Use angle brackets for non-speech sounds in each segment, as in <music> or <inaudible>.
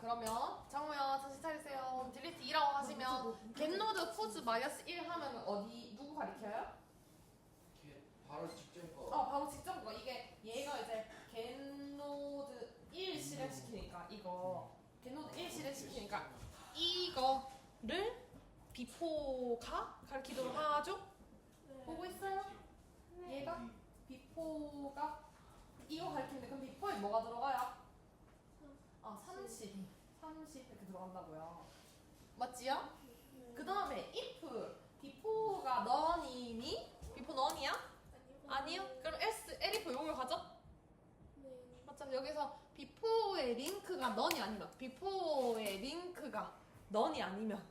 그러면 정우야 정신 차리세요. 딜리트 2라고 하시면 겟노드 포즈 마이너스 1 하면 어디 누구 가리켜요? 바로 직전 거. 어 바로 직접 거 이게 얘가 이제 겟노드 1 실행시키니까 이거 겟노드 1 실행시키니까 이거를 비포가 가리키도록 하죠? 보고 있어요? 얘가 비포가 이거 가리키는데 그럼 비포에 뭐가 들어가요? 아 30, 30 이렇게 들어간다고요. 맞지요? 그 다음에 if 비포가 넌이니? 비포 넌이야? 아니요? 그럼 S, L이프 용을 가죠? 네. 맞죠? 여기서 비포의 링크가 넌이 아니면 비포의 링크가 넌이 아니면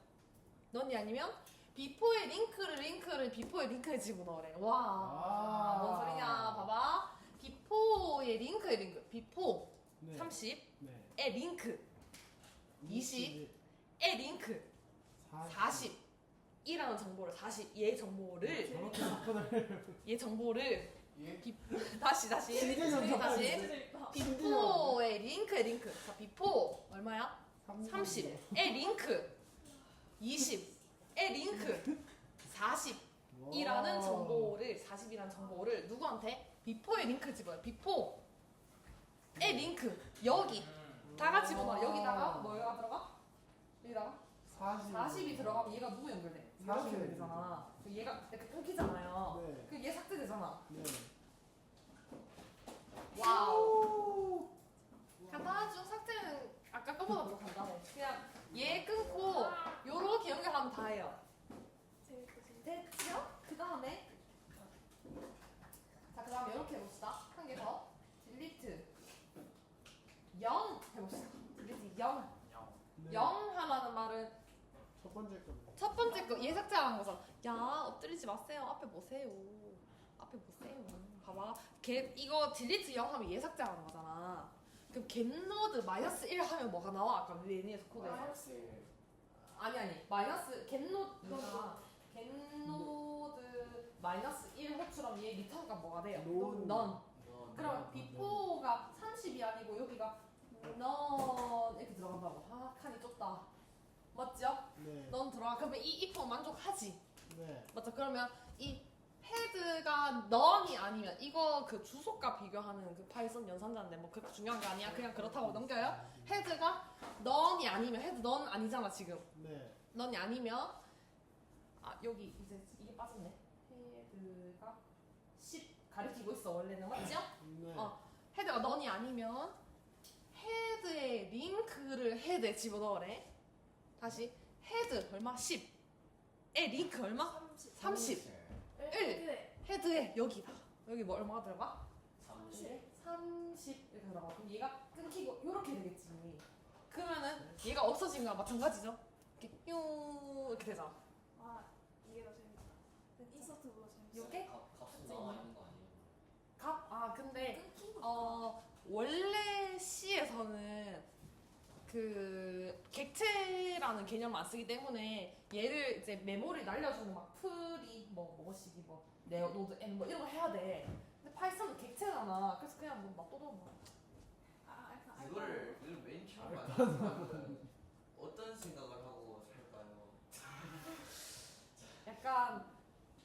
넌이 아니면 비포의 링크를 링크를 비포의 링크에 집어넣으래 와, 아. 뭔 소리냐 봐봐 비포의 링크의 링크 비포 네. 30의 네. 링크 20 의 링크 40 이라는 정보를 40 얘 정보를 저렇게 접근을 얘 정보를 예? 비, 다시 다시 신기전 다시 접근. 비포의 링크의 링크. 자, 비포 얼마야? 30의 링크. 20의 링크. 40이라는 정보를 40이라는 정보를 누구한테? 비포의 링크 집어요. 비포의 링크. 여기 다 같이 집어넣어. 여기다가 뭐가 들어가? 여기다가 40. 40이 들어가면 얘가 누구 연결돼? 이렇게 40. 되잖아. 그 얘가 이렇게 끊기잖아요. 네. 그얘 삭제되잖아. 네. 와우. 간단하죠. 삭제는 아까 거보다 더 간단해. 그냥 얘 끊고 요렇게 연결하면 다 해요. 됐죠? 그 다음에 자, 그 다음에 이렇게 해봅시다. 한 개 더. 딜리트 0 해봅시다. 0. 네. 0 하라는 말은 첫 번째 거. 첫 번째 거얘 삭제하는 거잖아. 야 엎드리지 마세요. 앞에 보세요. 앞에 보세요. 봐봐. 걔 이거 딜리트 0 하면 얘 삭제하는 거잖아. 그럼 겟노드 마이너스 1 하면 뭐가 나와? 아까 리니에서 코드에서. 마이너스 아니 아니 마이너스 겟노드가 겟노드 마이너스 1 호처럼 얘 리턴 값 뭐가 돼요? 논. 넌. 너. 그럼 비포가 30이 아니고 여기가 넌 이렇게 들어간다고. 아 칸이 좁다. 맞죠? 네. 넌 들어가. 그러면 이 이포 만족하지. 네. 맞죠? 그러면 이 헤드가 넌이 아니면 이거 그 주소과 비교하는 그 파이썬 연산자인데 뭐 그렇게 중요한 거 아니야? 그냥 그렇다고 넘겨요? 헤드가 넌이 아니면 헤드 넌 아니잖아 지금. 네. 넌이 아니면 아 여기 이제 이게 빠졌네. 헤드가 10 가리키고 있어 원래는 맞죠? 네. 어. 헤드가 넌이 아니면 헤드의 링크를 헤드에 집어넣으래. 다시 헤드 얼마? 10. 에 링크 얼마? 30. 30. 일. 네. 헤드에 여기다. 여기 뭐 얼마가 들어가? 30. 30 이렇게 들어가. 그럼 얘가 끊기고 이렇게 되겠지. 그러면은 얘가 없어진 거랑 마찬가지죠. 이렇게 뾰 이렇게 되잖아. 아 이게 더 재밌다. 인서트보다 재밌어. 요게? 값 값은 나와 있는 거 아니에요? 값? 아 근데. 어 원래 그 객체라는 개념 안 쓰기 때문에 얘를 이제 메모리 날려주는 막 풀이 뭐 뭐시기 뭐 네오 노드 N 뭐 이런 거 해야 돼. 근데 파이썬은 객체잖아. 그래서 그냥 뭐 놔둬도 뭐. 아 알파. 이거를 이걸 맨 처음 만든 어떤 생각을 하고 살까요? <laughs> 약간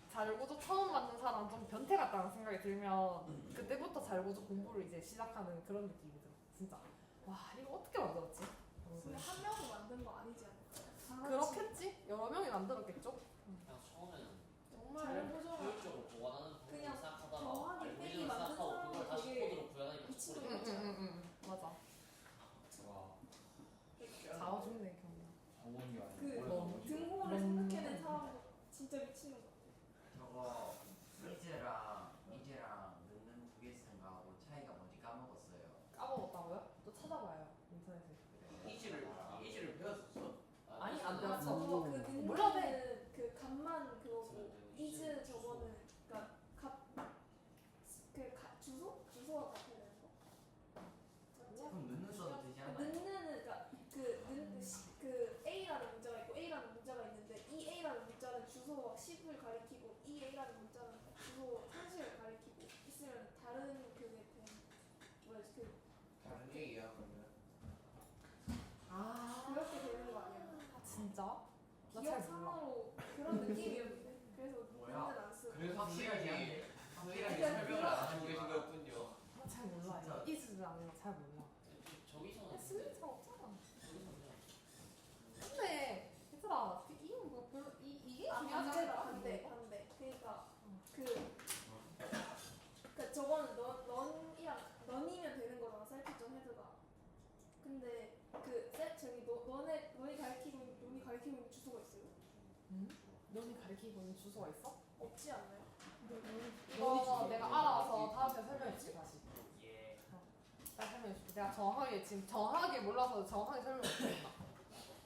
잘구조 처음 만든 사람 좀 변태 같다는 생각이 들면 그때부터 잘구조 공부를 이제 시작하는 그런 느낌이 들어. 진짜. 와 이거 어떻게 만들었지? 근데 한 명이 만든 거 아니지 않을까요? 다 같이 그렇겠지? 여러 명이 만들었겠죠? 그냥 처음에는 정말 효율적으로 보완하는 부분을 그냥 생각하다가 정확히 알고리즘을 땡이 만든 생각하고 그걸 다시 코드로 구현하니까 미친 코드가 거죠. 응응응응 맞아. 와. 자아 죽네 경우. 정원이 아니고 그 뭐. 등호를 음. 생각해낸 사람 진짜 미치는 거 같아. 저거 미제랑 미제랑 넣는 두 개 생각하고 차이가 뭔지 까먹었어요. 까먹었다고요? 또 찾아봐요 인터넷에. 이지를 이지를 배웠었어? 아니, 안 아, 배웠어. 저거 그 몰라도 등호는 그 값만 그거고 이즈 저거는 그러니까 진짜? 나 잘 몰라. 기억상으로 그런 느낌이었는데 그래서 뭐야? 문제는 안 쓰고 그래서 확실하게 하네. 확실하게 그냥 설명을 안 하고 계신 거였군요. 나 잘 몰라. 진짜. 이즈를 안 해서 잘 몰라. 저기서는 쓰는 잘 없잖아. 근데 얘들아 그 이거 뭐 별로 이 이게 아 중요하지 반대다 않을까? 반대 이거? 반대 그러니까 응. 그 그 저거는 넌 넌이랑 넌이면 되는 거잖아 셀피존 헤드가 근데 그셀 저기 너 너네 너희 가리키고 있는 너희 가리키고 있는 주소가 있어요? 응? 너니 가리키고 있는 주소가 있어? 없지 않나요? 이거 내가 알아서 다음 주에 설명해줄게 다시. 예. 나 설명해줄게. 내가 정확하게 지금 정확하게 몰라서 정확하게 설명해줄게.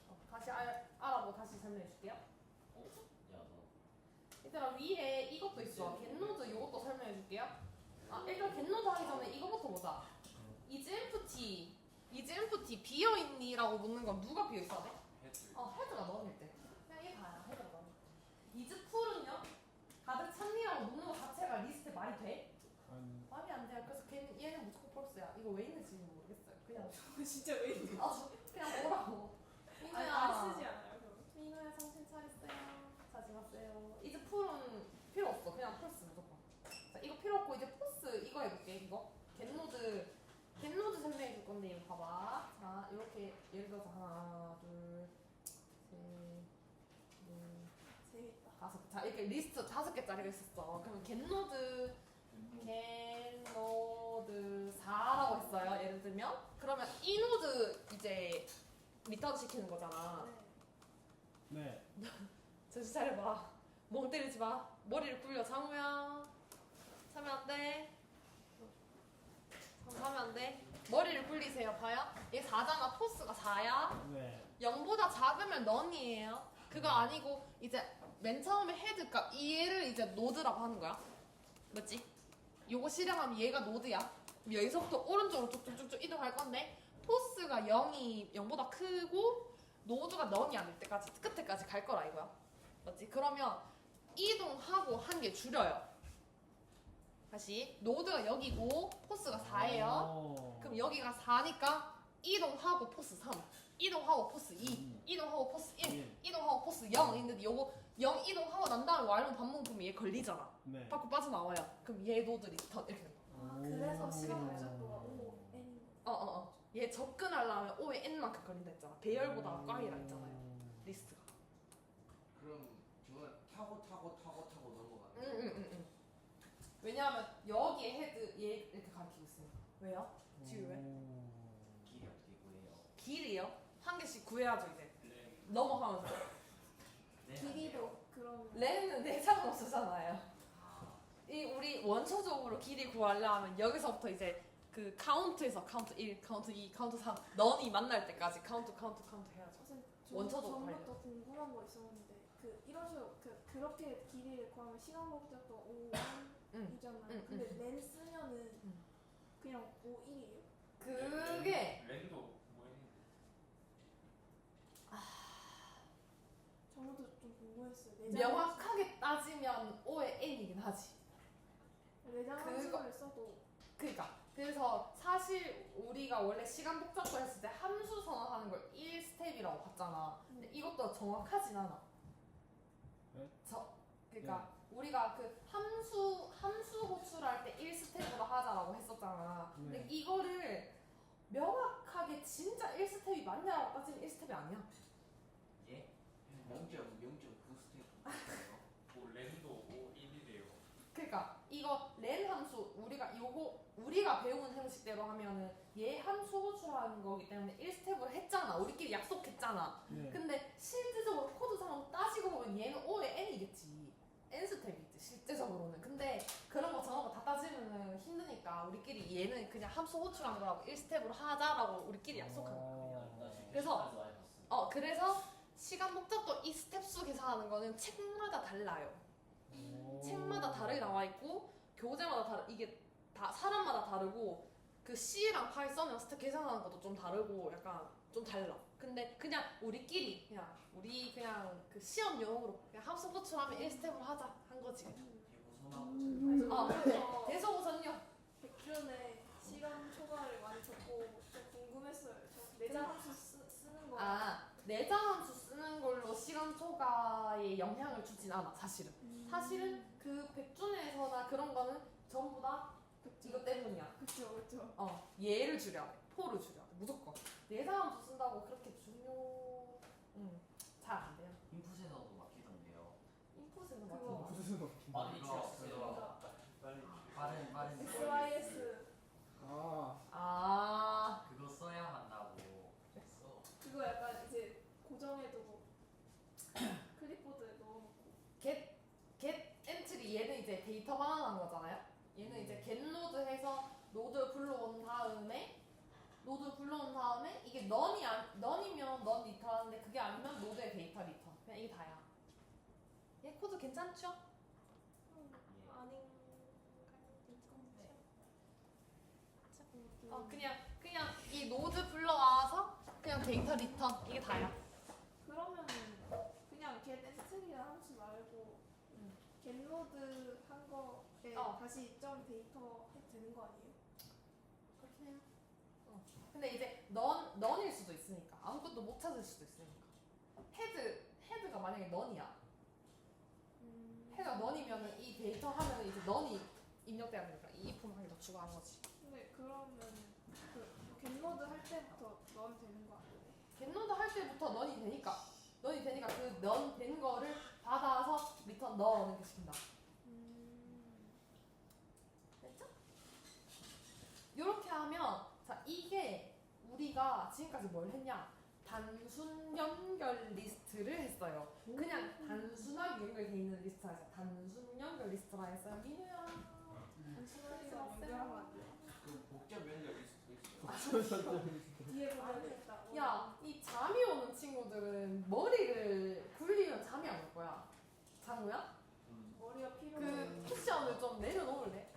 어, 다시 알, 알아보고 다시 설명해줄게요. 야 너. 얘들아 위에 이것도 있어. 겟노드 이것도 설명해줄게요. 아 일단 겟노드 하기 전에 이거부터 보자. is empty, is empty 비어있니 라고 묻는 건 누가 비어있어야 돼? 어 헤드가 너일 때. 그냥 얘 봐요. 헤드가 너일 때. is full은요? 묻는 것 자체가 리스트에 말이 돼? 아니 말이 안 돼요. 그래서 걔, 얘는 무조건 펄스야. 이거 왜 있는지 모르겠어요. 그냥 <laughs> 진짜 왜 이래? 아, 그냥 뭐라고. 아니. 안 쓰지 않아요 그럼? 민우야 정신 차렸어요. 자지 마세요. 이제 풀은 필요 없어. 그냥 펄스 무조건. 자 이거 필요 없고 이제 포스 이거 해볼게. 이거 겟노드 겟노드 설명해 줄 건데 이거 봐봐. 자 이렇게 예를 들어서 하나 둘셋넷 재밌 다 다섯 자 이렇게 리스트 다섯 개짜리가 있었어. 그러면 겟노드 겟노드 4라고 했어요. 예를 들면 그러면 이 노드 이제 리턴 시키는 거잖아. 네네 <laughs> 정신 차려봐. 멍 때리지 마. 머리를 굴려 장우야. 차면 안 돼. 하면 안 돼. 머리를 굴리세요. 봐요. 얘 4잖아. 포스가 4야. 네. 0보다 작으면 넌이에요. 그거 아니고 이제 맨 처음에 헤드가 얘를 이제 노드라고 하는 거야. 맞지? 요거 실행하면 얘가 노드야. 여기서부터 오른쪽으로 쭉쭉쭉쭉 이동할 건데 포스가 0이 0보다 크고 노드가 넌이 아닐 때까지 끝에까지 갈 거라 이거야. 맞지? 그러면 이동하고 한 개 줄여요. 다시 노드가 여기고 포스가 4예요. 오. 그럼 여기가 4니까 이동하고 포스 3, 이동하고 포스 2, 음. 이동하고 포스 1, 일. 이동하고 포스 0 있는데 요거 0 이동하고 난 다음에 Y로 반복 보면 얘 걸리잖아. 네. 밖으로 빠져나와요. 그럼 얘 노들이 더 이렇게 된 거야. 아 오. 그래서 시간 발전도가 O N 어 어 어. 얘 접근하려면 O에 N만큼 걸린다 했잖아. 배열보다 꽝이라 했잖아요. 리스트가. 그럼 저건 타고 타고 타고 타고 넘어가는. 응응응 응. 왜냐하면 여기에 헤드 얘 이렇게 가리키고 있으니까. 왜요? 지우 왜? 길이 어떻게 구해요? 길이요? 한 개씩 구해야죠 이제. 넘어가면서. 네, 길이도 그럼 렌은 내장으로 쓰잖아요. 이 우리 원초적으로 길이 구하려면 여기서부터 이제 그 카운트에서 카운트 1, 카운트 2, 카운트 3 넌이 만날 때까지 카운트 카운트 카운트 해야죠. 선생님 원초도. 전부터 궁금한 거 있었는데 그 이런 식으로 그 그렇게 길이를 구하면 시간 목적도 O 응. N이잖아요. 응, 근데 렌 쓰면은 응. 그냥 O 1이에요. 그게 랜도 뭐 했는데 저부터 좀 궁금했어요. 내장 명확하게 따지면 O의 N이긴 하지. 내장 그거- 함수를 써도 그러니까 그래서 사실 우리가 원래 시간 복잡도 했을 때 함수 선언하는 걸 1스텝이라고 봤잖아. 근데 이것도 정확하진 않아. 네? 저 그러니까 우리가 그 함수 함수 호출할 때 1스텝으로 하자라고 했었잖아. 근데 네. 이거를 명확하게 진짜 1스텝이 맞냐고 따지면 1스텝이 아니야. 예? 0.0.9 스테이크. 뭐 랜도 5일이래요 그러니까 이거 렌 함수 우리가 요거 우리가 배운 형식대로 하면은 얘 함수 호출하는 거기 때문에 1스텝으로 했잖아. 우리끼리 약속했잖아. 네. 근데 실질적으로 코드상으로 따지고 보면 얘는 O의 N이겠지. N 스텝이지 실제적으로는. 근데 그런 거 저런 거 다 따지면은 힘드니까 우리끼리 얘는 그냥 함수 호출한 거라고 1스텝으로 하자라고 우리끼리 약속한 거야. 그래서 어 그래서 시간 목적도 이 스텝 수 계산하는 거는 책마다 달라요. 오. 책마다 다르게 나와 있고 교재마다 다르 이게 다 사람마다 다르고 그 C랑 파이썬이랑 스텝 계산하는 것도 좀 다르고 약간 좀 달라. 근데 그냥 우리끼리 그냥 우리 그냥 그 시험 용어로 그냥 함수 호출하면 1스텝으로 하자 한 거지. 대구 선하고 어, 그래서 대소고선요. 백준의 시간 초과를 많이 적고 좀 궁금했어요. 저 내장 함수 쓰, 쓰는 거. 아 내장 함수 쓰는 걸로 데이터에 영향을 주진 않아 사실은. 사실은 그 백준에서나 그런 거는 전부 다 이것 때문이야. 그쵸 그쵸. 어 얘를 줄여 포를 줄여 무조건. 예상함수 쓴다고 그렇게 중요 음잘안 돼요 인풋에서도 막히던데요. 인풋에는 그거. 맞아 무슨 어 많이 그거 줄였어요. 그거 빠른 빠른 SYS 아 아 그거 써야 한다고. 됐어. 그거 약간 이제 고정해두고 클립보드에 넣어놓고. get get 엔트리 얘는 이제 데이터 반환한 거잖아요. 얘는 이제 get 노드 해서 노드 불러온 다음에 노드 불러온 다음에 이게 넌이 안 넌이면 넌 리턴 하는데 그게 아니면 노드의 데이터 리턴 그냥 이게 다야. 얘 코드 괜찮죠? 아닌 어 그냥 그냥 이 노드 불러와서 그냥 데이터 리턴 이게 다야. 그러면은 그냥 get 엔트리라 함수 말고 음. getload 한 거에 어. 다시 점 데이터 해도 되는 거 아니에요? 그렇긴 해요. 어. 근데 이제 넌 넌일 수도 있으니까 아무것도 못 찾을 수도 있으니까 헤드 헤드가 만약에 넌이야. 음. 해가 넌이면은 이 데이터 하면 이제 넌이 입력돼야 되니까 이 if 하기로 추가한 거지. 근데 그러면 그 getload 할 때부터 넣으면 되는 거 아니에요? 겟노드 할 때부터 넌이 되니까 넌이 되니까 그 넌 된 거를 받아서 리턴 넣어오는 게 시킨다. 음. 됐죠? 이렇게 하면 자 이게 우리가 지금까지 뭘 했냐? 단순 연결 리스트를 했어요. 그냥 단순하게 연결돼 있는 리스트라 해서 단순 연결 리스트라 했어요. 민우야. 단순하게 연결하면 안 돼요? 그 복잡 연결 리스트 있어. 뒤에 보면 있다. 야, 이 잠이 오는 친구들은 머리를 굴리면 잠이 안 올 거야. 장우야? 머리가 필요해. 그 쿠션을 좀 내려놓을래?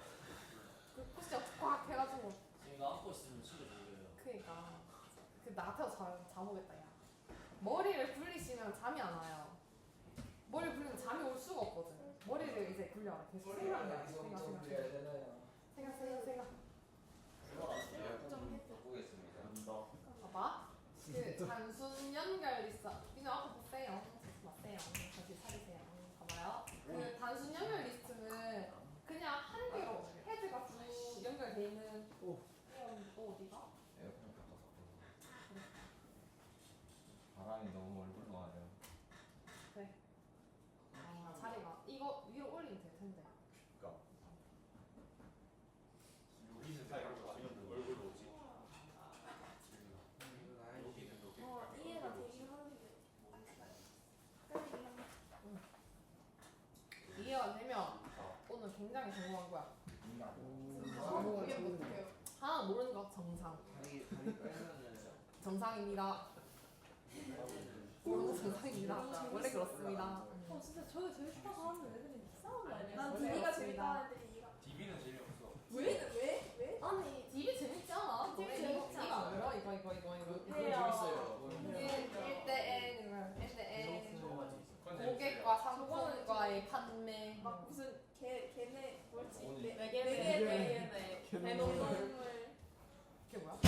그 쿠션 꽉 해가지고. 제가 안고 있으면 진짜 놀래요. 그니까. 그 나한테도 잠, 잠 오겠다, 야. 머리를 굴리시면 잠이 안 와요. 머리 굴리면 잠이 올 수가 없거든. 머리를 이제 굴려라. 계속 생각해. 생각, 생각, 생각. 생각, 생각, 생각. 좀. 감사합니다. 봐봐. 그 단순 연결 리스트. 이거 앞에 보세요. 보지 마세요. 다시 차리세요. 봐봐요. 그 단순 연결 리스트는 그냥 한 개로 헤드가 쭉 연결돼 있는. 오. 또 어디가? 에어컨 바람이 너무 얼굴로 와요. 아, 자리가 이거 위로 올리면 될 텐데. 여기는 다 이렇게 얼굴로 오지. 여기는 여기. 어, 이해가 되긴 하는데. 한데. 이해가 되면 오늘 굉장히 성공한 거야. 오 그게 못해요. 하나 모르는 거 정상. 다리 다리 빼면은 정상입니다. 모르는 거 정상입니다. 원래 그렇습니다. 어 진짜 제일 싫어서 하는데 애들이 이상한 거 아니야? 난 원래 DB가 그렇습니다. 재밌다는데 이가. DB는 재미없어. 왜? 왜? 왜? 아니 DB 재밌지 않아? DB 재밌지 이거 이거 않아? 이거 이거 이거 이거. 해요. 재밌어요. 1대 N, 1대 N. 그건 고객과 상품과의 판매. 막 무슨 개 개네 뭐지? 오늘 네 외계 외계 외계네 대동물 그게 뭐야?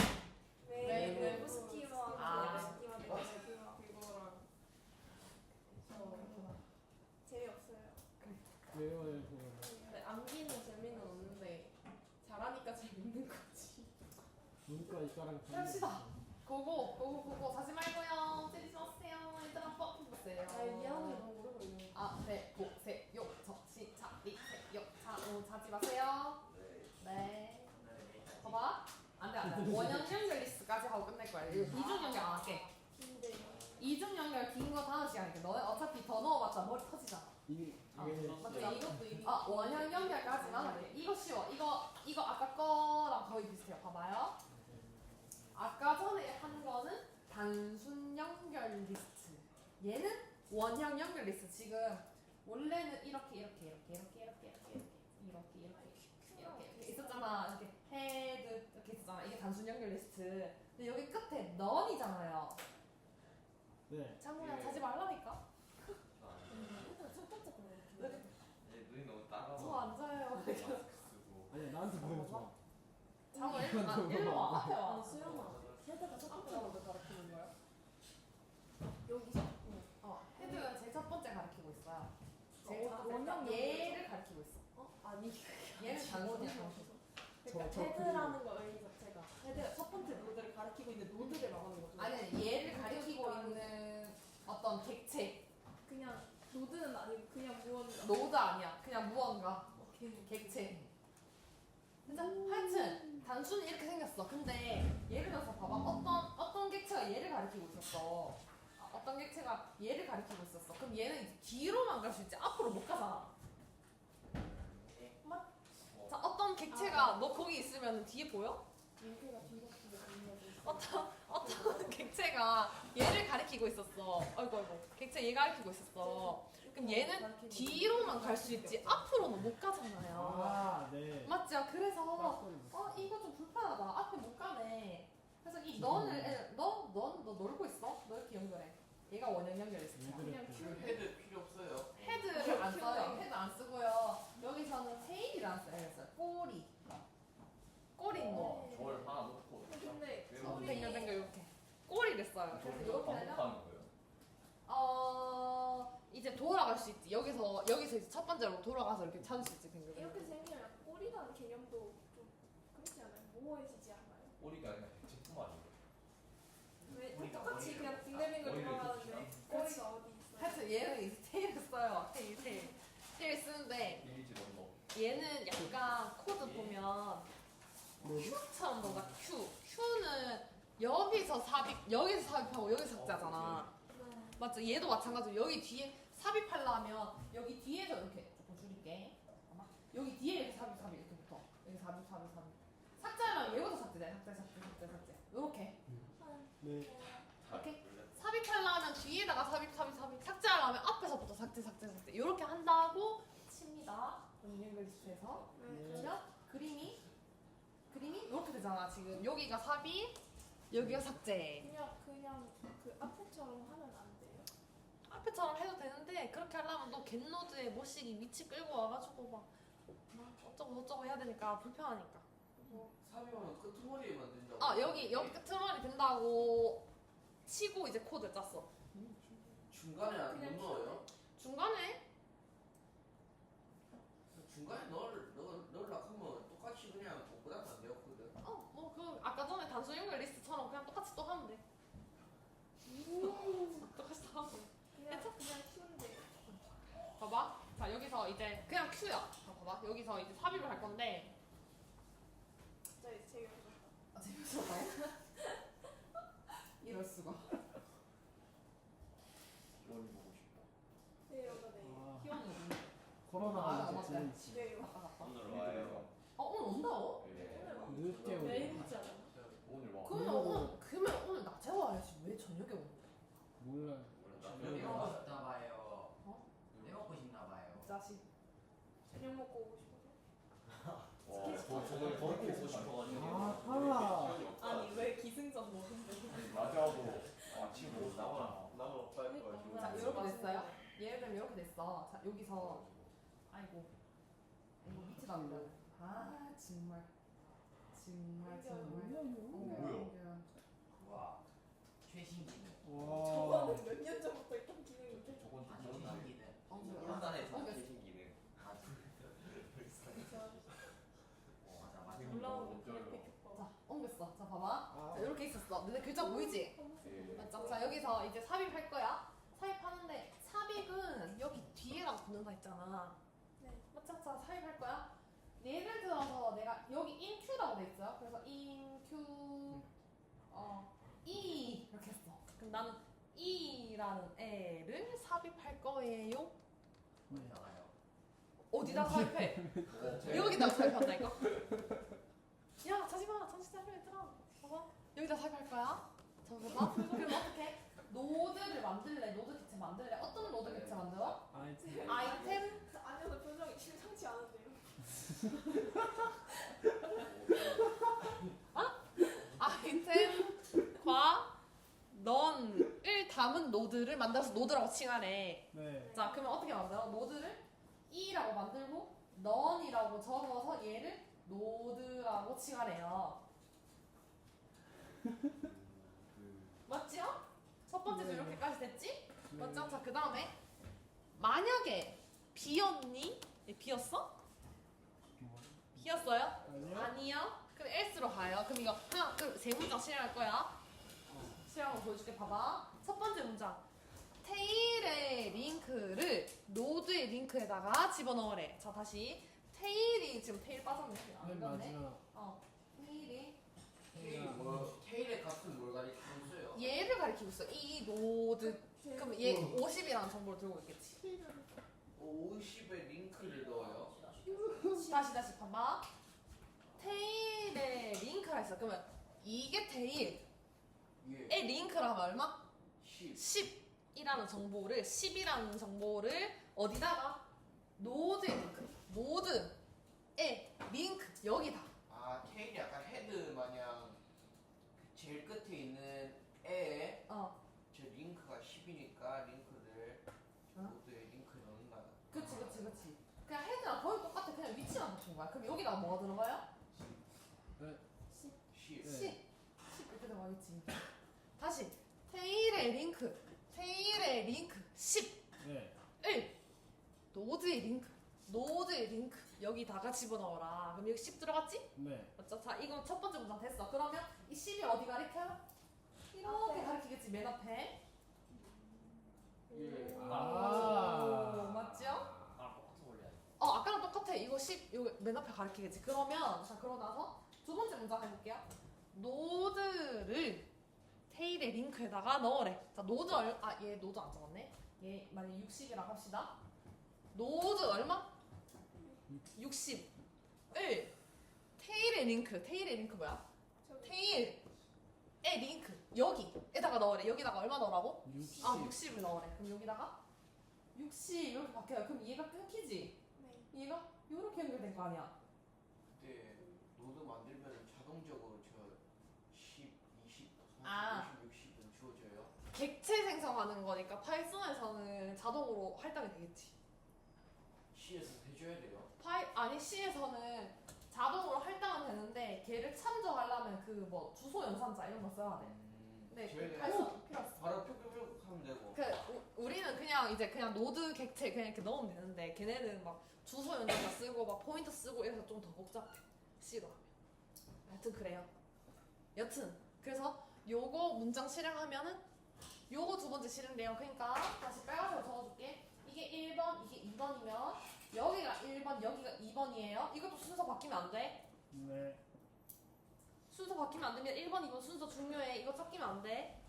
외 외- 외부 스키마 아. 외부 스키마 내부 스키마 그거랑 재미없어요. 왜요 이거 근데 암기는 재미는 없는데 잘하니까 재밌는 거지 눈가 이가랑 합시다. 고고 고고 고고 자지 말고요. 때리지 마세요. 얘들아 뻑 보세요. 아 미안해 너무 오래 걸려 아, 네, 보세요. 정신 차리세 요. 자, 오, 자지 마세요. 네. 봐봐. 안 돼, 안 돼. <laughs> 원형 연결 리스트까지 하고 끝낼 거야. 이거 이중 연결 안 할게. 근데 이중 연결 긴 거 다음 시간에. 너네 어차피 더 넣어봤자 머리 터지잖아. 아, 이게 맞죠? 근데 이것도 이미 아, 원형 연결까지만 할게. 이거 쉬워. 이거, 이거 아까 거랑 거의 비슷해요. 봐봐요. 아까 전에 한 거는 단순 연결 리스트. 얘는 원형 연결 리스트. 지금 원래는 이렇게 이렇게 이렇게 이렇게 이렇게 이렇게 이렇게 이렇게 이렇게 이렇게 이렇게 있었잖아. 이렇게 헤드 이렇게 있었잖아. 이게 단순 연결 리스트. 근데 여기 끝에 넌이잖아요. 네 장모야 예. 자지 말라니까. 첫 번째 거 내 눈이 너무 따가워. 저 앉아요. 마스크 쓰고. 아니 나한테 좋아 장모 일로 와. 일로 와. 앞에 와. 아니 수영아 헤드가 첫 번째 거 가르치는 거야? 여기서 어, 헤드가 제일 첫 번째 가르치고 있어요. 원- 원형 얘를 가리키고 있어. 어? 아니 <laughs> 얘는 단순이야 단순. 그러니까 저 헤드라는 거 의미 자체가 헤드가 첫 번째 노드를 가리키고 있는 노드를 말하는 거죠. 아니 얘를 가리키고 있는 어떤 객체 그냥 노드는 아니고 그냥 무언가. 노드 아니야. 그냥 무언가. 객체. 진짜 하여튼 단순히 이렇게 생겼어. 근데 예를 들어서 봐봐 어떤 어떤 객체가 얘를 가리키고 있었어. 아, 어떤 객체가 얘를 가리키고 있었어. 그럼 얘는 이제 뒤로만 갈 수 있지 앞으로 못 가잖아. 자 어떤 객체가 너 거기 있으면 뒤에 보여? 어떤 어떤 <laughs> 객체가 얘를 가리키고 있었어. 아이고 아이고 객체 얘 가리키고 있었어. 그럼 얘는 뒤로만 갈 수 있지 앞으로는 못 가잖아요. 아, 네. 맞죠? 그래서 어 이거 좀 불편하다. 앞에 못 가네. 그래서 이 너를 너넌너 놀고 있어. 너 이렇게 연결해. 얘가 원형 연결했어. 그냥 네. 큐. 헤드 필요 없어요. 헤드를 안 써요. 헤드 안 쓰고요. 여기서는 테일이라는 써요. 꼬리. 꼬리 뭐. 어, 저걸 하나 놓고 근데 어, 뱅글 이렇게. 꼬리를 써요. 그래서 이렇게 하면 반복하는 거예요. 어 이제 돌아갈 수 있지. 여기서 여기서 이제 첫 번째로 돌아가서 이렇게 찾을 수 있지. 뱅글 이렇게. 생기면 꼬리라는 개념도 좀 그렇지 않아요? 모호해지지 않아요? 꼬리가 아니라 제품 아니에요. 왜 꼬리가 똑같이 머리를- 그냥 빙글빙글 머리를 돌아가는데 이렇게 꼬리가 어디 있어요? 하여튼 얘는 이제 테일을 써요. 테일 테일. 테일 쓰는데 이미지 넘버. 얘는 약간 코드 보면 Q처럼 뭔가 Q. Q는 여기서 삽입, 여기서 삽입하고 여기서 삭제하잖아. 맞죠? 얘도 마찬가지로 여기 뒤에 삽입하려면 여기 뒤에서 이렇게 조금 줄일게. 잠깐만. 여기 뒤에 이렇게 삽입, 삽입 이렇게 붙어. 여기 삽입, 삽입, 삽입. 삭제하려면 얘부터 삭제돼. 삭제, 삭제, 삭제, 삭제. 요렇게. 네. 이렇게 삽입하려면 뒤에다가 삽입, 삽입, 삽입. 삭제하려면 앞에서부터 삭제, 삭제, 삭제. 요렇게 한다고 칩니다. 잉글리시에서. 네. 그러면 그림이 그림이 이렇게 되잖아 지금 여기가 삽입 여기가 삭제 그냥 그냥 그 앞에처럼 하면. 앞에처럼 해도 되는데 그렇게 하려면 또 겟노드에 모식이 위치 끌고 와가지고 막, 막 어쩌고 저쩌고 해야 되니까 불편하니까 뭐 삽입하면 끄트머리에 만든다고. 아 여기 여기 끝머리 된다고 치고 이제 코드 짰어 중간에 안 그냥 넣어요? 중간에 중간에 넣을 넣을 넣으려고 하면 똑같이 그냥 복구하면 안 돼요, 코드. 어뭐 그 아까 전에 단순 연결 리스트처럼 그냥 똑같이 또 하면 돼 똑같이 또 하면 돼 그냥 그냥 큐인데 봐봐. 자 여기서 이제 그냥 Q야. 자, 봐봐. 여기서 이제 삽입을 할 건데. 진짜 재미없어. 아 재밌었다. 이럴 수가. 기원이 보고 싶다. 내려가 내일. 아, 희원이 어디? 코로나가 아, 이제 맞네. 진행 집에요. 갔다 갔다. 오늘 와요. 어 오늘 온다고? 네. 늦게 오고. 내일이지 않아? 오늘 와. 그러면 오늘 그러면 오늘 낮에 와야지. 왜 저녁에 오는 몰라요. 내 나 먹고 싶나 봐요. 어? 내 먹고 싶나 봐요. 이 자식. 저녁 먹고 오고 싶어서. 와, 저 저걸 그렇게 보고 싶어가지고. 아, 달라. 아니 왜 기승전 먹은데? 낮에하고 아침 먹고 나와. 나만 없다 할 거야. 지금. 자 이렇게 됐어요. 예를 들면 이렇게 됐어. 자 여기서 아이고 이거 밑에 안 돼. 아 정말 정말 정말. 뭐야? 어, 와 최신 기능. 와. 저거는 몇 년 전부터 있던 기능인데. 저건 아좀 최신 기능. 어, 한단에 어, 최신 기능. 아 맞아 맞아. 올라오는. 자 옮겼어. 자 봐봐. 아, 자 이렇게 있었어. 근데 글자 보이지? 여기서 이제 삽입할 거야. 삽입하는데 삽입은 여기 뒤에다가 붙는다 했잖아. 네. 맞죠? 자 삽입할 거야. 예를 들어서 내가 여기 inQ라고 돼 있어요. 그래서 inQ 어 E 이렇게 했어. 그럼 나는 E라는 애를 삽입할 거예요. 어디다가요? 어디다 삽입해? 어, <laughs> 여기다 삽입한다니까? 야, 자지마, 정신 차려, 얘들아. 봐봐. 여기다 삽입할 거야. 자, 봐봐. 그럼 어떻게? 노드를 만들래? 노드 객체 만들래? 어떤 노드 객체 만들어? 아이템. 아이템? 안에서 표정이 심상치 않은데요. 아이템과 넌을 담은 노드를 만들어서 노드라고 칭하네. 네. 자, 그러면 어떻게 만들어? 노드를 E라고 만들고 넌이라고 적어서 얘를 노드라고 칭하래요. 맞죠? 첫 번째 줄 네. 이렇게까지 됐지? 네. 맞죠? 자, 그 다음에 만약에 비었니? 예, 비었어? 비었어요? 아니요? 아니요. 그럼 S로 가요. 그럼 이거 하나, 둘, 세 문장 실행할 거야. 실행한 거 보여줄게. 봐봐. 첫 번째 문장. 테일의 링크를 노드의 링크에다가 집어넣으래. 자, 다시. 테일이 지금 테일 빠졌네. 안맨 갔네. 마지막 어. 테일이 테일 뭐 테일의 값은 뭘 있어요? 얘를 가리키고 있어. 이 노드. 그럼 얘 50이라는 정보를 들고 있겠지. 50에 링크를 넣어요. 다시 다시 봐봐. 테일의 링크가 있어. 그러면 이게 테일의 예. 링크라면 얼마? 10. 10이라는 정보를 10이라는 정보를 어디다가 노드에 링크 노드에 링크 여기다 아 테일이 약간 헤드 마냥 그 제일 끝에 있는 애에 어 저 링크가 10이니까 링크를 어? 노드에 링크 넣는다. 그치 그치 그치 그냥 헤드랑 거의 똑같아 그냥 위치만 바꾼 거야 그럼 여기다가 뭐가 들어가요? 10. 네. 10 10 이렇게 들어가겠지 다시 테일의 링크 테일의 링크 10을 네 노드의 링크 노드의 링크 여기다가 집어넣어라 그럼 여기 10 들어갔지? 네. 맞죠? 자, 이건 첫 번째 문장 됐어. 그러면 이 10이 어디 가리켜요? 이렇게 앞에. 가리키겠지, 맨 앞에. 예. 아. 오, 맞죠? 아 똑같은 원리 아니야? 어, 아까랑 똑 같아. 이거 10, 이거 맨 앞에 가리키겠지. 그러면, 자, 그러고 나서 두 번째 문장 해볼게요. 노드를 테일의 링크에다가 넣으래. 자, 노드 얼, 아, 얘 노드 안 적었네. 얘 만약 60이라고 합시다. 노드 얼마? 60을 테일의 링크, 테일의 링크 뭐야? 테일의 링크 여기에다가 넣으래. 여기다가 얼마 넣으라고? 60 아 60을 넣으래. 그럼 여기다가 60 이렇게 바뀌어요. 그럼 얘가 끊기지? 네. 얘가 이렇게 연결된 거 아니야? 그때 노드 만들면 자동적으로 저 10, 20, 30, 아. 50, 60은 주어져요. 객체 생성하는 거니까 파이썬에서는 자동으로 할당이 되겠지. C에서 해줘야 돼요. 파이 아니 C에서는 자동으로 할당은 되는데 걔를 참조하려면 그 뭐 주소 연산자 이런 거 써야 돼. 음, 근데 그 저희는 파이썬 필요 없어. 바로 뿅뿅뿅 하면 되고. 그 우- 우리는 그냥 이제 그냥 노드 객체 그냥 이렇게 넣으면 되는데 걔네는 막 주소 연산자 쓰고 막 포인터 쓰고 이래서 좀 더 복잡해 C로 하면 하여튼 그래요 여튼 그래서 요거 문장 실행하면은 요거 두 번째 실행돼요 그러니까 다시 빨간색으로 적어줄게 이게 1번 이게 2번이면 여기가 1번 여기가 2번이에요 이것도 순서 바뀌면 안 돼 네. 순서 바뀌면 안 되면 1번, 2번 순서 중요해. 이거 섞이면 안 돼.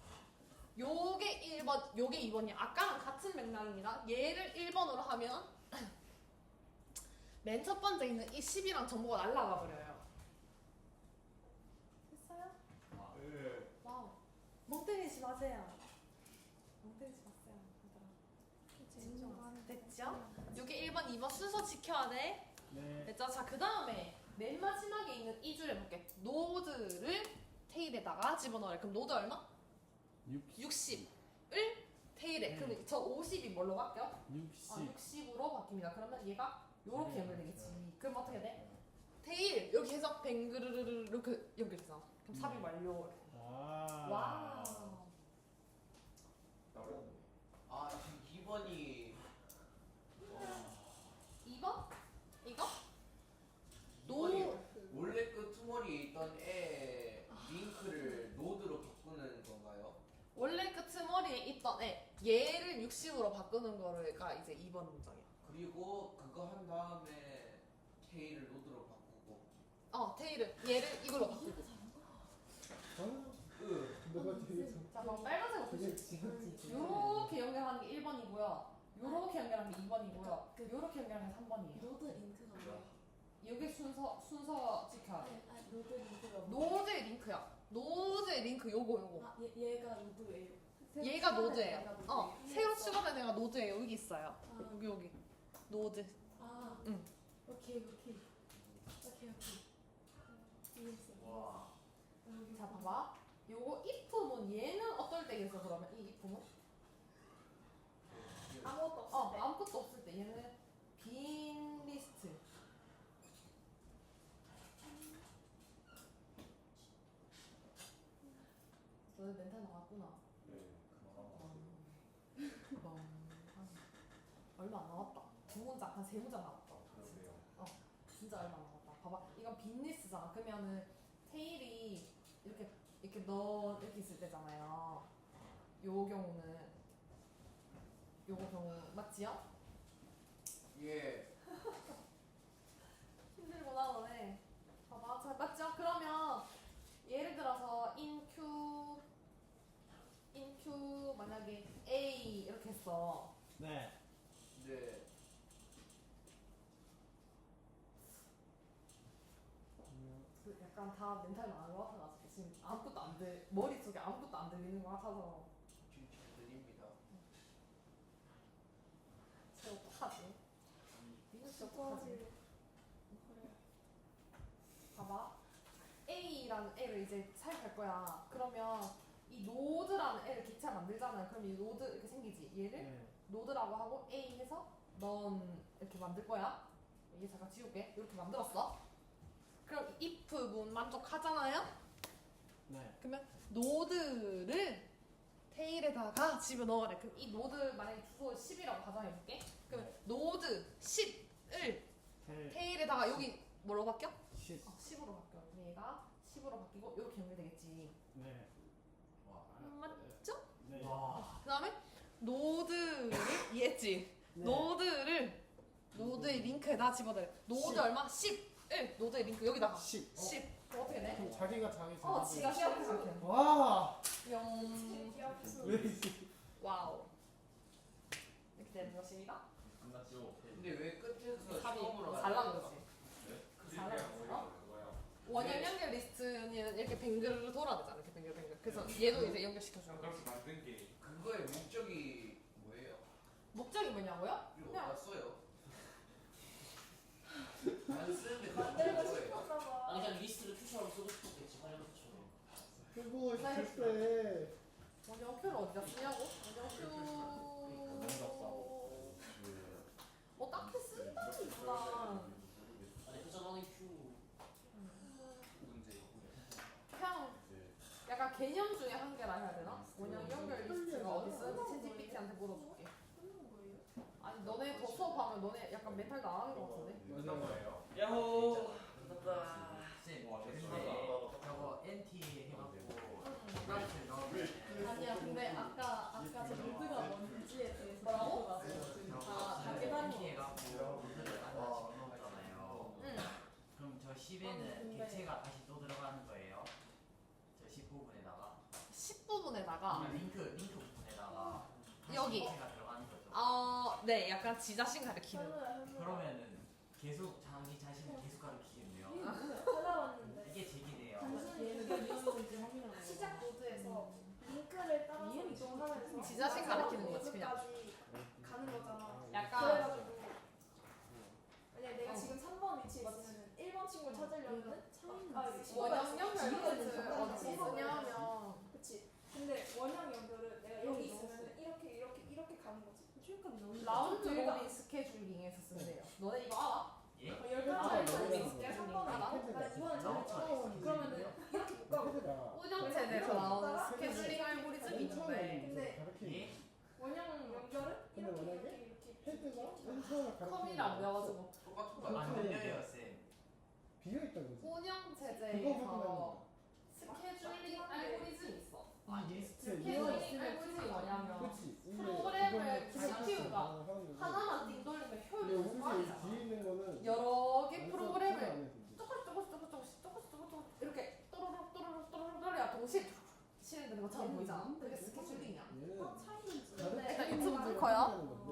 요게 1번, 요게 2번이야. 아까랑 같은 맥락입니다. 얘를 1번으로 하면 <clears throat> 맨 첫 번째 있는 이 10이랑 정보가 날라가 버려요. 됐어요? 예. 와우. 멍 때리지 마세요. 멍 때리지 마세요. 얘들아. 진정. 됐죠? 요게 1번, 2번 순서 지켜야 돼. 네. 됐죠? 자, 그 다음에 맨 마지막에 있는 이줄 해볼게. 노드를 테일에다가 집어넣으래. 그럼 노드 얼마? 60 60을 테일에. 음. 그럼 저 50이 뭘로 바뀌어? 60 아, 60으로 바뀝니다. 그러면 얘가 요렇게 네. 연결되겠지. 그럼 어떻게 돼? 테일 여기 해서 뱅그르르르 이렇게 연결되잖아. 그럼 삽입 음. 완료. 아. 와우. 나도 아 지금 2번이 2번? 이거? 노. 2번이 원래 그 투머리에 있던 애 링크를 노드로 바꾸는 건가요? 원래 끄트머리에 있던 애 얘를 60으로 바꾸는 거가 이제 2번 문장이야. 그리고 그거 한 다음에 테일을 노드로 바꾸고 어, 테일을 얘를 이걸로 바꾸고. 으 내가 되게 자, 그럼 빨간색으로 보시죠. 요렇게 연결하는 게 1번이고요. 요렇게 연결하는 게 2번이고요. 요렇게 연결하는 게 3번이에요. 노드 링크가 뭐야? 여기 순서 순서 지켜야 돼. 아니, 아니 노드 링크가 뭐야? 노드의 링크야. 노드의 링크 요거 요거. 아, 얘, 얘가 노드예요. 얘가 노드예요. 어, 새로 추가된 애가 노드예요. 여기 있어요. 아. 여기 여기. 노드. 아, 응. 오케이 오케이 오케이 오케이. 이해했어. 와. 여기 자, 봐봐. 요거 if문 얘는 어떨 때겠어 그러면 이 if문? 아무것도 없을 어, 때. 아무것도 없을 때 얘는 빈 리스트. 너네 멘탈 나왔구나. 네 그만하고 멍. 얼마 안 남았다. 두 세 문장 남았다. 그러네요. 진짜 얼마 안 남았다. 봐봐, 이건 빈니스잖아. 그러면은 테일이 이렇게 이렇게 넣 이렇게 있을 때잖아요. 요 경우는 요거 경우 맞지요? 예. <laughs> 힘들구나 너네. 봐봐, 잘 맞죠? 그러면 예를 들어서 in Q in Q 만약에 A 이렇게 했어. 네. 네. 그 약간 다 멘탈 나은 것 같아가지고 지금 아무것도 안 들, 머릿속에 아무것도 안 들리는 것 같아서. 지금 잘 들립니다. 쟤 어떡하지? 민수 어떡하지? 봐봐. A라는 애를 이제 사용할 거야. 그러면 이 노드라는 애를 기체 만들잖아요. 그럼 이 노드 이렇게 생기지? 얘를 네. 노드라고 하고 A 해서 넌 이렇게 만들 거야? 이게 잠깐 지울게. 이렇게 만들었어 그럼 이 if 문 만족하잖아요 네. 그러면 노드를 테일에다가 집어넣으래. 그럼 이 노드 만약에 주소 10이라고 가정해볼게. 그러면 노드 10을 텔 테일에다가 여기 뭐로 바뀌어? 10. 어, 10으로 바뀌어. 그럼 얘가 10으로 바뀌고 이렇게 연결되겠지. 네. 와. 맞죠? 네. 와. 그 다음에 노드를 이해했지? 네. 노드를 노드의 링크에다 집어넣어. 노드 10. 얼마? 10 을 노드의 링크 여기다가 10. 10. 그럼 어떻게 돼? 그럼 자기가 자기 어, 생각을- 지가 시작해 생각해. 와. 영. 왜 이렇게 와우. 이렇게 되는 것입니다. 끝났죠. 근데 왜 끝에서 답이 처음으로 잘 가는 나온 거야? 거지. 네? 잘 그냥 나왔어? 그거야. 원형 연결 리스트는 이렇게 뱅글로 돌아야 되잖아. 이렇게 뱅글 뱅글. 그래서 얘도 이제 연결시켜주는 거야. 그렇게 만든 게 그거의 목적이 뭐예요? 목적이 뭐냐고요? 이거 그냥 어디다 써요? 안 쓰는데 만들고? 싶었나 봐. 아니 그냥 리스트를 큐처럼 쓰고 싶었겠지 파일럿처럼 그거 네. 그때 원형표를 어디다 쓰냐고? 원형표. 뭐 딱히 쓴다기보다 아니 그 전화는 큐 문제 그냥 약간 개념 중에 한 개라 해야 되나? 원형 연결 리스트가 어디 쓰는지 챗GPT한테 물어볼게. 아니 너네 더 수업하면 너네 약간 멘탈 나가는 것 같은데? 끝난 거예요. 야호 끝났다 쌤, 와, 근데 됐다. 저거 NT 해갖고 응. 브라이트를 넣으면 아니야 근데 아까 아까 저 노드가 뭔지에 대해서 뭐라고? 아, 저거 단계단 NT 해갖고 갖다 집어넣었잖아요. 응. 그럼 저 어, 10에는 근데- 객체가 다시 또 들어가는 거예요. 저 10부분에다가 10부분에다가 링크 링크 부분에다가 다시 여기. 객체가 어, 네, 약간 지 자신 가르치는. 그러면은 계속 자기 자신을 계속 가르치겠네요. 찾아봤는데 이게 제기네요. 시작 노드에서 링크를 따라서 이동하면서 지 자신 가리키는 거지, 그냥. 가는 거잖아. 약간 그래가지고 만약 내가 어. 지금 3번 위치에 있으면 1번 친구를 찾으려면은 아, 원형. 연결. 어디 친구가 쓰냐면 있어. 그치. 근데 원형 연결을 내가 여기 있으면 이렇게 이렇게 이렇게 가는 거지. 라운드 둘다. 로빈 스케줄링에서 쓴대요. 너네 이거 알아? 예? 어, 열 아, 가지 너무 있어. 잘했어. 3번에 알아? 나 이번에 나도 잘했어. 그러면은 <laughs> 이렇게 못 가고 나오는 스케줄링 알고리즘이 있는데 근데 예? 원형 연결은 근데 이렇게 이렇게 이렇게 헤드가 엔터를 가르치는 컴이안 배워가지고 똑같은 거 안? 들려요 쌤. 비어 있다는 거지. 운영 그거 체제에서 확인하는 아, 예스트 이거 있으면 틀리 뭐냐면 프로그램을 GPU가 하나만 뒹돌리면 효율이 높아지잖아. 여러 개 프로그램을 조금씩 조금씩 조금씩 조금씩 조금씩 이렇게 또르륵 또르륵 또르륵 또르륵 동시에 실행되는 것처럼 보이잖아. 그게 스케줄링이야 차이는 진짜. 일단 유튜브 좀 커요.